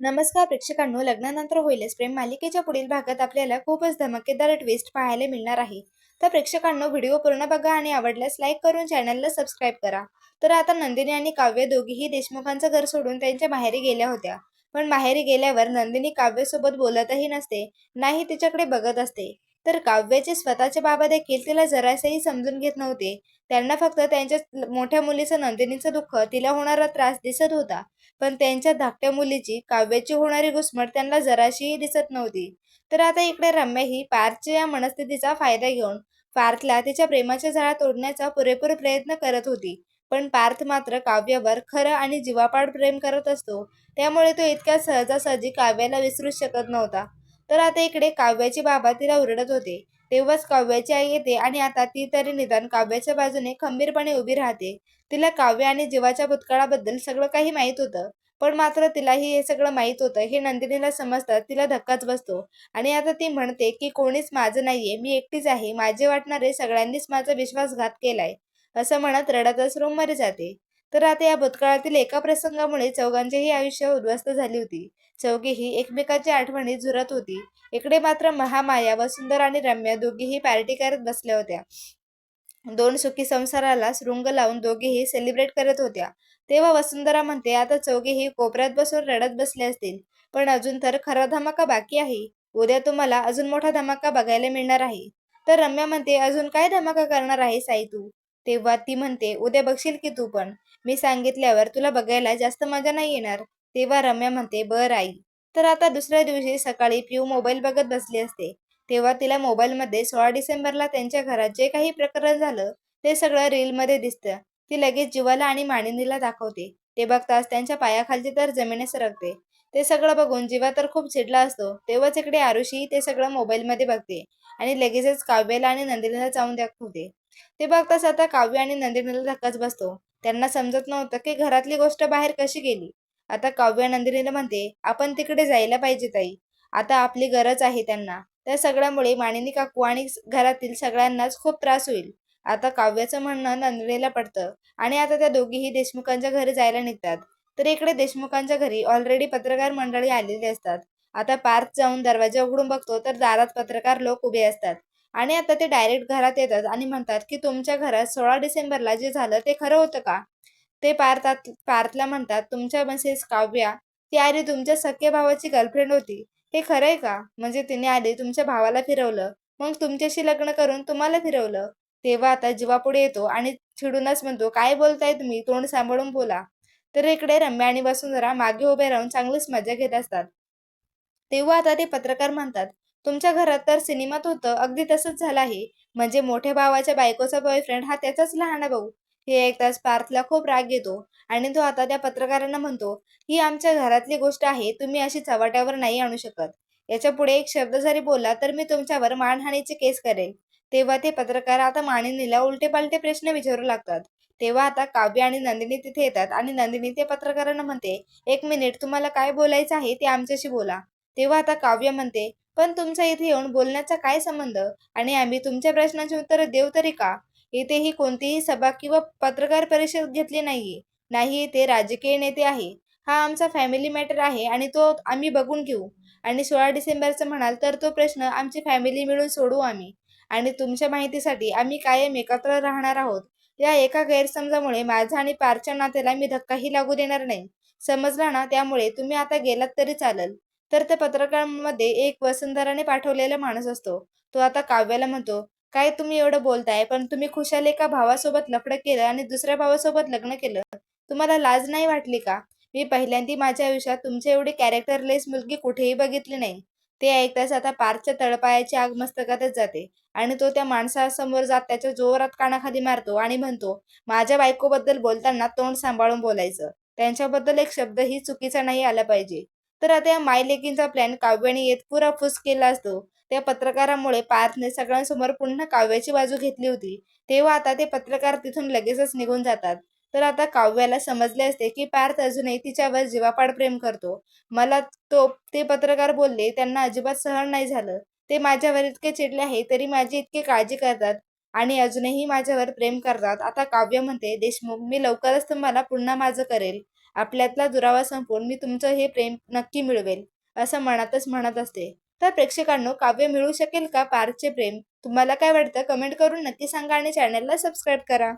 नमस्कार प्रेक्षकांनो लग्नानंतर होईलच. प्रेम मालिकेच्या पुढील भागात आपल्याला खूपच धमाकेदार ट्विस्ट पाहायला मिळणार आहे. तर प्रेक्षकांनो व्हिडिओ पूर्ण बघा आणि आवडल्यास लाईक करून चॅनलला सबस्क्राईब करा. तर आता नंदिनी आणि काव्य दोघीही देशमुखांचं घर सोडून त्यांच्या माहेरी गेल्या होत्या. पण माहेरी गेल्यावर नंदिनी काव्यासोबत बोलतही नसते नाही तिच्याकडे बघत असते. तर काव्याचे स्वतःच्या बाबा देखील तिला जरासही समजून घेत नव्हते. त्यांना फक्त त्यांच्या मोठ्या मुलीचं नंदिनीचं दुःख तिला होणारा त्रास दिसत होता. पण त्यांच्या धाकट्या मुलीची काव्याची होणारी घुसमट त्यांना जराशीही दिसत नव्हती. तर आता इकडे रम्या ही पार्थच्या या मनस्थितीचा फायदा घेऊन पार्थला तिच्या प्रेमाच्या झाडा तोडण्याचा पुरेपूर प्रयत्न करत होती. पण पार्थ मात्र काव्यावर खरं आणि जीवापाड प्रेम करत असतो. त्यामुळे तो इतक्या सहजासहजी काव्याला विसरूच शकत नव्हता. तर आता इकडे काव्याचे बाबा तिला ओरडत होते. तेव्हाच काव्याची आई येते आणि आता ती तरी निदान काव्याच्या बाजूने खंबीरपणे उभी राहते. तिला काव्य आणि जीवाच्या भूतकाळाबद्दल सगळं काही माहीत होतं. पण मात्र तिलाही हे सगळं माहीत होतं. हे नंदिनीला समजतात. तिला धक्काच बसतो. आणि आता ती म्हणते की कोणीच माझं नाहीये. मी एकटीच आहे. माझे वाटणारे सगळ्यांनीच माझा विश्वासघात केलाय. असं म्हणत रडतच रूममध्ये जाते. तर आता या भूतकाळातील एका प्रसंगामुळे चौघांचेही आयुष्य उद्ध्वस्त झाली होती. चौघेही एकमेकांच्या आठवणी झुरत होती. इकडे मात्र महामाया वसुंधरा आणि रम्या दोघीही पार्टी करत बसल्या होत्या. दोन सुखी संसाराला शृंग लावून दोघेही सेलिब्रेट करत होत्या. तेव्हा वसुंधरा म्हणते आता चौघेही कोपऱ्यात बसून रडत बसले असतील. पण अजून तर खरा धमाका बाकी आहे. उद्या तुम्हाला अजून मोठा धमाका बघायला मिळणार आहे. तर रम्या म्हणते अजून काय धमाका करणार आहे साई तू? तेव्हा ती म्हणते उद्या बघशील की तू पण. मी सांगितल्यावर तुला बघायला जास्त मजा नाही येणार. तेव्हा रम्या म्हणते बर आई. तर आता दुसऱ्या दिवशी सकाळी पिऊ मोबाईल बघत बसली असते. तेव्हा तिला मोबाईलमध्ये सोळा डिसेंबरला त्यांच्या घरात जे काही प्रकरण झालं ते सगळं रीलमध्ये दिसतं. ती लगेच जीवाला आणि माणिनीला दाखवते. ते बघताच त्यांच्या पायाखालची तर जमिने सरकते. ते सगळं बघून जीवा तर खूप चिडला असतो. तेव्हाच इकडे आरुषी ते सगळं मोबाईलमध्ये बघते आणि लगेचच काव्याला आणि नंदिनीला जाऊन दाखवते. ते बघताच आता काव्य आणि नंदिनीला धक्काच बसतो. त्यांना समजत नव्हतं की घरातली गोष्ट बाहेर कशी गेली. आता काव्य नंदिनीला म्हणते आपण तिकडे जायला पाहिजे ताई. आता आपली गरज आहे त्यांना. त्या सगळ्यामुळे मानिनी काकू आणि घरातील सगळ्यांनाच खूप त्रास होईल. आता काव्याचं म्हणणं नंदिनीला पडतं आणि आता त्या दोघीही देशमुखांच्या घरी जायला निघतात. तर इकडे देशमुखांच्या घरी ऑलरेडी पत्रकार मंडळी आलेली असतात. आता पार्क जाऊन दरवाजा उघडून बघतो तर दारात पत्रकार लोक उभे असतात. आणि आता ते डायरेक्ट घरात येतात आणि म्हणतात की तुमच्या घरात सोळा डिसेंबरला जे झालं ते खरं होतं का? ते पार्थात पार्थला म्हणतात तुमच्या मिसेस काव्या ती आधी तुमच्या सख्या भावाची गर्लफ्रेंड होती. हे खरंय का? म्हणजे तिने आधी तुमच्या भावाला फिरवलं. मग तुमच्याशी लग्न करून तुम्हाला फिरवलं. तेव्हा आता जीवापुढे येतो आणि चिडूनच म्हणतो काय बोलताय तुम्ही? तोंड सांभाळून बोला. तर इकडे रम्या आणि वसुंधरा मागे उभे राहून चांगलीच मजा घेत असतात. तेव्हा आता ते पत्रकार म्हणतात तुमच्या घरात तर सिनेमात होतं. अगदी तसंच झालं आहे. म्हणजे मोठ्या भावाच्या बायकोचा बॉयफ्रेंड हा त्याचाच लहान भाऊ. हे ऐकताच पार्थला खूप राग येतो. आणि तो आता त्या पत्रकारांना म्हणतो ही आमच्या घरातली गोष्ट आहे. तुम्ही अशी चव्हाट्यावर नाही आणू शकत. याच्यापुढे एक शब्द जरी बोलला तर मी तुमच्यावर मानहानीची केस करेल तेव्हा ते पत्रकार आता मानिनीला उलटे पालटे प्रश्न विचारू लागतात. तेव्हा आता काव्य आणि नंदिनी तिथे येतात. आणि नंदिनी ते पत्रकारांना म्हणते एक मिनिट तुम्हाला काय बोलायचं आहे ते आमच्याशी बोला. तेव्हा आता काव्य म्हणते पण तुमचा इथे येऊन बोलण्याचा काय संबंध? आणि आम्ही तुमच्या प्रश्नांची उत्तर देऊ तरी का? इथेही कोणतीही सभा किंवा पत्रकार परिषद घेतली नाहीये. नाही ते राजकीय नेते आहे. हा आमचा फॅमिली मॅटर आहे आणि तो आम्ही बघून घेऊ. आणि सोळा डिसेंबरचं म्हणाल तर तो प्रश्न आमची फॅमिली मिळून सोडू आम्ही. आणि तुमच्या माहितीसाठी आम्ही कायम एकत्र राहणार आहोत. या एका गैरसमजामुळे माझा आणि पारच्या नात्याला मी धक्काही लागू देणार नाही. समजला ना? त्यामुळे तुम्ही आता गेलात तरी चालेल. तर त्या पत्रकारांमध्ये एक वसुंधराने पाठवलेला माणूस असतो. तो आता काव्याला म्हणतो काय तुम्ही एवढं बोलताय पण तुम्ही खुशाल एका भावासोबत लफडं केलं आणि दुसऱ्या भावासोबत लग्न केलं? तुम्हाला लाज नाही वाटली का? मी पहिल्यांदा माझ्या आयुष्यात तुमच्या एवढी कॅरेक्टरलेस मुलगी कुठेही बघितली नाही. ते ऐकताच आता पारच्या तळपायाची आग मस्तकातच जाते आणि तो त्या माणसासमोर जात त्याच्या जोरात कानाखाली मारतो आणि म्हणतो माझ्या बायकोबद्दल बोलताना तोंड सांभाळून बोलायचं. त्यांच्याबद्दल एक शब्दही चुकीचा नाही आला पाहिजे. तर आता या मायलेकींचा प्लॅन काव्याने येत पुरा फुस केला असतो. त्या पत्रकारामुळे पार्थने सगळ्यांसमोर पुन्हा काव्याची बाजू घेतली होती. तेव्हा आता ते पत्रकार तिथून लगेचच निघून जातात. तर आता काव्याला समजले असते की पार्थ अजूनही तिच्यावर जीवापाड प्रेम करतो. मला तो ते पत्रकार बोलले त्यांना अजिबात सहन नाही झालं. ते माझ्यावर इतके चिडले आहे तरी माझी इतकी काळजी करतात आणि अजूनही माझ्यावर प्रेम करतात. आता काव्य म्हणते देशमुख मी लवकरच तुम्हाला पुन्हा माझं करेल. आपल्यातला दुरावा संपवून मी तुमचं हे प्रेम नक्की मिळवेल असं मनातच म्हणत असते. तर प्रेक्षकांनो काव्य मिळू शकेल का? पार्थचे प्रेम. तुम्हाला काय वाटतं? कमेंट करून नक्की सांगा आणि चॅनलला सबस्क्राईब करा.